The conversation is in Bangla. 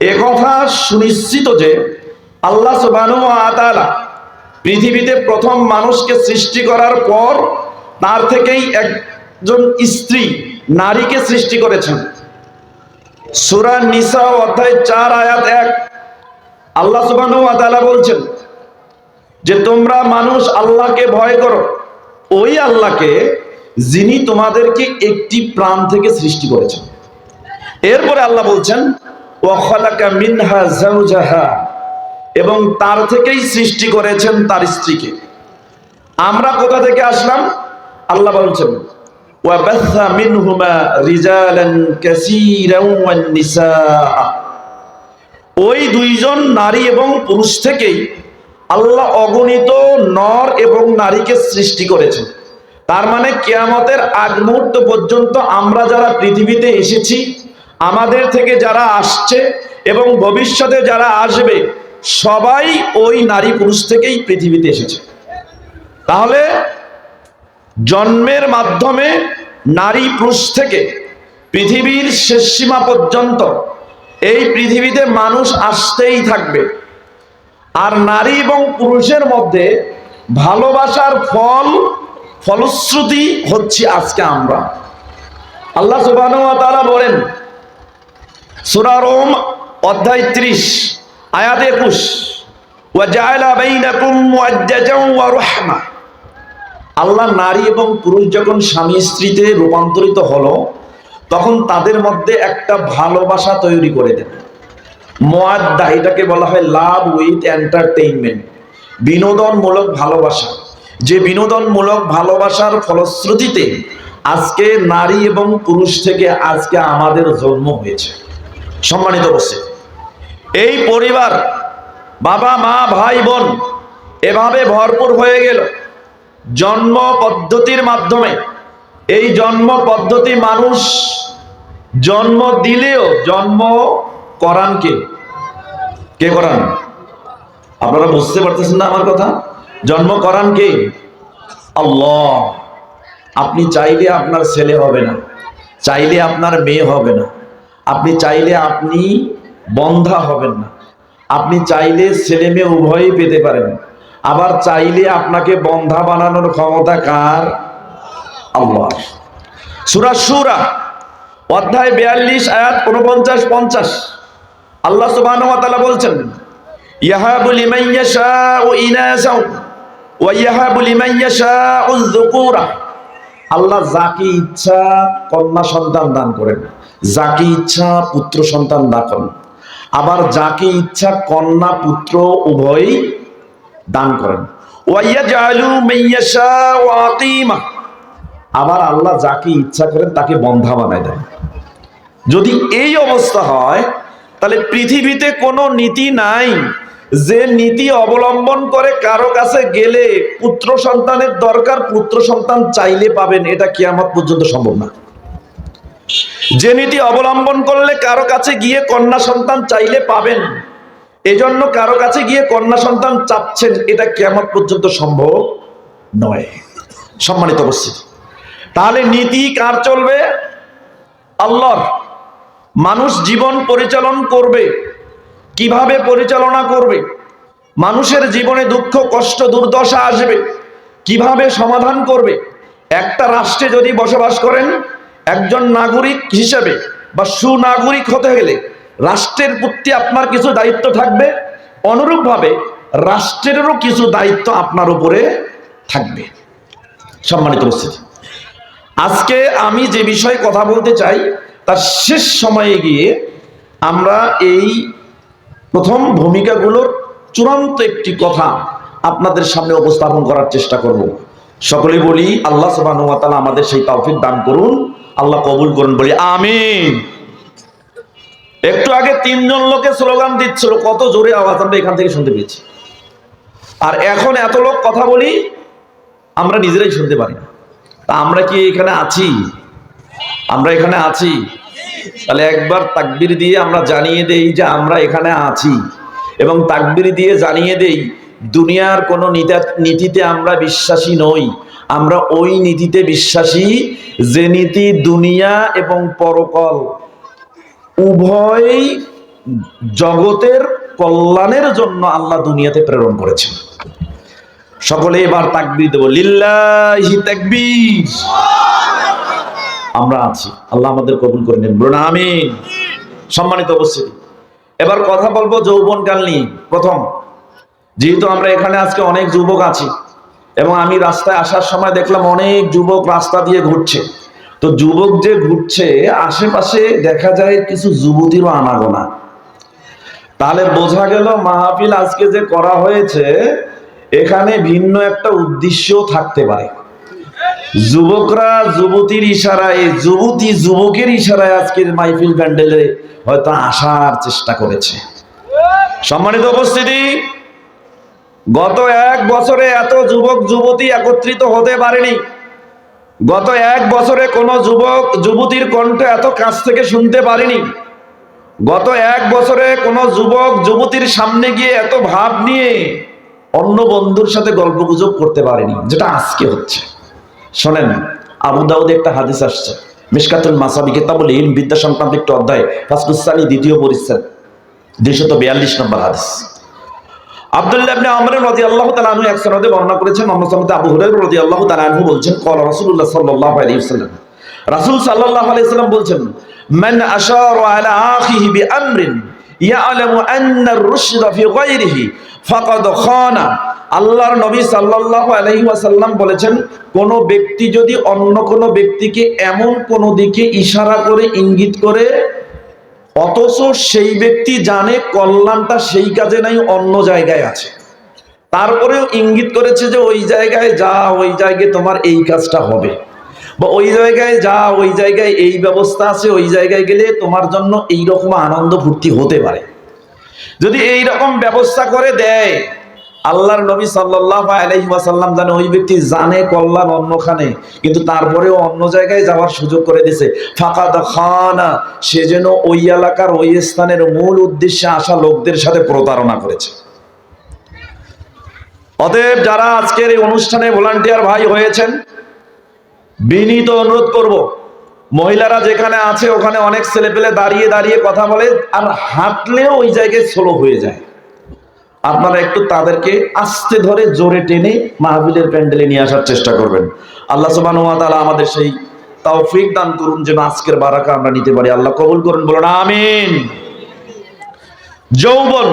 একথা সুনিশ্চিত যে আল্লাহ আতালা পৃথিবীতে প্রথম মানুষকে সৃষ্টি করার পর তার থেকেই একজন স্ত্রী নারীকে সৃষ্টি করেছেন। সুরা নিসা অধ্যায় চার আয়াত এক আল্লাহ আতালা বলছেন যে তোমরা মানুষ আল্লাহকে ভয় করো। ওই আল্লাহকে যিনি তোমাদেরকে একটি প্রাণ থেকে সৃষ্টি করেছেন। এরপরে আল্লাহ বলছেন ওয়াখালাকা মিনহা জাওজাহা, এবং তার থেকেই সৃষ্টি করেছেন তার স্ত্রীকে। আমরা কোথা থেকে আসলাম? আল্লাহ বলছেন ওয়াবাথা মিনহুমা রিজালান কাসীরান ওয়ান নিসা ওই দুইজন নারী এবং পুরুষ থেকেই আল্লাহ অগণিত নর এবং নারীকে সৃষ্টি করেছেন। তার মানে কেয়ামতের আগ মুহূর্ত পর্যন্ত আমরা যারা পৃথিবীতে এসেছি আমাদের থেকে যারা আসছে এবং ভবিষ্যতে যারা আসবে, সবাই ওই নারী পুরুষ থেকেই পৃথিবীতে এসেছে। তাহলে জন্মের মাধ্যমে নারী পুরুষ থেকে পৃথিবীর শেষ সীমা পর্যন্ত এই পৃথিবীতে মানুষ আসতেই থাকবে। আর নারী এবং পুরুষের মধ্যে ভালোবাসার ফল, ফলশ্রুতি হচ্ছে আজকে আমরা। আল্লাহ সুবাহ বলেন সূরা রোম, অধ্যায় 30 আয়াত 21 ওয়াজআলা বাইনাকুম মুআজ্জাজান ওয়া রাহমা। আল্লাহ নারী এবং পুরুষ যখন স্বামী স্ত্রীতে রূপান্তরিত হলো, তখন তাদের মধ্যে একটা ভালোবাসা তৈরি করে দেন মোয়াদ্দা এটাকে বলা হয় লাভ উইথ এন্টারটেইনমেন্ট। বিনোদনমূলক ভালোবাসা। যে বিনোদনমূলক ভালোবাসার ফলশ্রুতিতে আজকে নারী এবং পুরুষ থেকে আজকে আমাদের জন্ম হয়েছে। সম্মানিত বসে এই পরিবার বাবা, মা, ভাই, বোন এভাবে ভরপুর হয়ে গেল। জন্ম পদ্ধতির মাধ্যমে, এই জন্ম পদ্ধতি মানুষ জন্ম দিলেও জন্ম করান কে? কে করান? আপনারা বুঝতে পারতেছেন না আমার কথা? জন্ম করান কে? আল্লাহ। আপনি চাইলে আপনার ছেলে হবে না, চাইলে আপনার মেয়ে হবে না। আপনি চাইলে আপনি বন্ধা হবেন না। আপনি চাইলে ছেলে মেয়ে উভয়ই পেতে পারেন। আবার চাইলে আপনাকে বন্ধা বানানোর ক্ষমতা কার? আল্লাহ। সুরা সুরা অধ্যায় বিয়াল্লিশ, আয়াত উনপঞ্চাশ পঞ্চাশ। আল্লাহ তাআলা বলছেন, ইয়াহাবু লিমান ইয়াশাউ ইনাসা ওয়া ইয়াহাবু লিমান ইয়াশাউ যুকুরা আল্লাহ যাকে ইচ্ছা কন্যা সন্তান দান করেন। যাকে ইচ্ছা পুত্র সন্তান দান করেন। আবার যাকে ইচ্ছা কন্যা পুত্র উভয়ই দান করেন। আবার আল্লাহ যাকে ইচ্ছা করেন তাকে বন্ধা বানায় দেন। যদি এই অবস্থা হয়, তাহলে পৃথিবীতে কোনো নীতি নাই। যে নীতি অবলম্বন করে কারও কাছে গেলে পুত্র সন্তানের দরকার, পুত্র সন্তান চাইলে পাবেন, এটা কিয়ামত পর্যন্ত সম্ভব না। যে নীতি অবলম্বন করলে কারও কাছে গিয়ে কন্যা সন্তান চাইলে পাবেন, এজন্য কারও কাছে গিয়ে কন্যা সন্তান চাচ্ছেন, এটা কেমন পর্যন্ত সম্ভব নয়। সম্মানিত উপস্থিতি, তাহলে নীতি কার চলবে? আল্লাহর। মানুষ জীবন পরিচালন করবে। কীভাবে পরিচালনা করবে? মানুষের জীবনে দুঃখ, কষ্ট, দুর্দশা আসবে। কীভাবে সমাধান করবে? একটা রাষ্ট্রে যদি বসবাস করেন, একজন নাগরিক হিসেবে বা সুনাগরিক হতে গেলে রাষ্ট্রের প্রতি আপনার কিছু দায়িত্ব থাকবে। অনুরূপভাবে রাষ্ট্রেরও কিছু দায়িত্ব আপনার উপরে থাকবে। সম্মানিত উপস্থিতি। আজকে আমি যে বিষয়ে কথা বলতে চাই, তার শেষ সময়ে গিয়ে আমরা এই প্রথম ভূমিকাগুলোর চূড়ান্ত একটি কথা আপনাদের সামনে উপস্থাপন করার চেষ্টা করব। সকলে বলি, আল্লাহ তাআলা আমাদের সেই তৌফিক দান করুন, আল্লাহ কবুল করুন, বলি আমিন। একটু আগে তিনজন লোকে স্লোগান দিচ্ছিল, কত জোরে আওয়াজ আমরা এখান থেকে শুনতে পেয়েছি। আর এখন এত লোক কথা বলি, আমরা নিজেরাই শুনতে পারি তা আমরা কি এখানে আছি? আমরা এখানে আছি। তাহলে একবার তাকবির দিয়ে আমরা জানিয়ে দেই যে আমরা এখানে আছি। এবং তাকবির দিয়ে জানিয়ে দেই, দুনিয়ার কোনো নীতা- নীতিতে আমরা বিশ্বাসী নই। আমরা ওই নীতিতে বিশ্বাসী যে নীতি দুনিয়া এবং পরকল উভয় জগতের কল্যাণের জন্য আল্লাহ দুনিয়াতে প্রেরণ করেছেন। সকলে এবার তাকবির দেব। লিল্লাহি তাকবীর। আমরা আছি। আল্লাহ আমাদের কবুল করে নেন। বলুন আমি সম্মানিত উপস্থিতি। এবার কথা বলব যৌবনকাল নিয়ে। প্রথম, যেহেতু আমরা এখানে আজকে অনেক যুবক আছি এবং আমি রাস্তায় আসার সময় দেখলাম অনেক যুবক রাস্তা দিয়ে ঘুরছে। তো যুবক যে ঘুরছে, আশেপাশে দেখা যায় কিছু যুবতীরও আনাগোনা। তাহলে বোঝা গেল মাহফিল আজকে যে করা হয়েছে, এখানে ভিন্ন একটা উদ্দেশ্যও থাকতে পারে। যুবকরা যুবতীর ইশারায়, যুবতী যুবকের ইশারায় আজকের মাইফিল প্যান্ডেলে হয়তো আসার চেষ্টা করেছে। সম্মানিত উপস্থিতি, গত এক বছরে এত যুবক, যুবতী একত্রিত হতে পারেনি। গত এক বছরে কোনো যুবক, যুবতীর কণ্ঠ এত কাছ থেকে শুনতে পারিনি। গত এক বছরে কোনো যুবক, যুবতীর সামনে গিয়ে এত ভাব নিয়ে অন্য বন্ধুর সাথে গল্প গুজব করতে পারেনি, যেটা আজকে হচ্ছে। শোনেন, আবু দাউদ একটা হাদিস আসছে। মিসকাতুল মাসাবি কিতাবুল ইলম, বিদ্যা সংক্রান্ত একটি অধ্যায় ফাসকুসানি দ্বিতীয় পরিচ্ছেদ, দুইশত বিয়াল্লিশ নম্বর হাদিস। আব্দুল্লাহ ইবনে আমর রাদিয়াল্লাহু তাআলা আনহু এক সনদে বর্ণনা করেছেন অন্য সনদে আবু হুরায়রা রাদিয়াল্লাহু তাআলা আনহু বলছেন, কল রাসূলুল্লাহ সাল্লাল্লাহু আলাইহি ওয়াসাল্লাম, রাসূল সাল্লাল্লাহু আলাইহি ওয়াসাল্লাম বলছেন, মান আশারা আলা আখিহি বিআমরিন ইয়ালামু আন্না আর-রুশদ ফি গায়রিহি, ফাকাদ খানা। আল্লাহর নবী সাল্লাল্লাহু আলাইহি ওয়াসাল্লাম বলেছেন, কোন ব্যক্তি যদি অন্য কোন ব্যক্তিকে এমন কোন দিকে ইশারা করে, ইঙ্গিত করে, অথচ সেই ব্যক্তি জানে কল্যাণটা সেই কাজে নাই, অন্য জায়গায় আছে। তারপরেও ইঙ্গিত করেছে যে, ওই জায়গায় যা, ওই জায়গায় তোমার এই কাজটা হবে। বা ওই জায়গায় যা ওই জায়গায় এই ব্যবস্থা আছে, ওই জায়গায় গেলে তোমার জন্য এই রকম আনন্দ ফুর্তি হতে পারে। যদি এই রকম ব্যবস্থা করে দেয়, আল্লাহর নবী সাল্লাহ আলাইহি ওয়াসাল্লাম জানে ওই ব্যক্তি জানে কল্যাণ অন্যখানে, কিন্তু তারপরেও অন্য জায়গায় যাওয়ার সুযোগ করে দিছে। ফাকাদ খানা, সে যেন ওই এলাকার ওই স্থানের মূল উদ্দেশ্যে আসা লোকদের সাথে প্রতারণা করেছে। অতএব যারা আজকের এই অনুষ্ঠানে ভলান্টিয়ার ভাই হয়েছেন বিনীত অনুরোধ করব, মহিলারা যেখানে আছে ওখানে অনেক ছেলেপেলে দাঁড়িয়ে দাঁড়িয়ে কথা বলে আর হাঁটলেও ওই জায়গায় স্লো হয়ে যায়। আপনারা একটু তাদেরকে আস্তে ধরে জোরে টেনে মাহবিলের প্যান্ডেলে নিয়ে আসার চেষ্টা করবেন। আল্লাহ সুবাহ আমাদের সেই তৌফিক দান করুন যেন আজকের বারাকা আমরা নিতে পারি। আল্লাহ কবুল করুন, বলুন, আমিন। যৌবন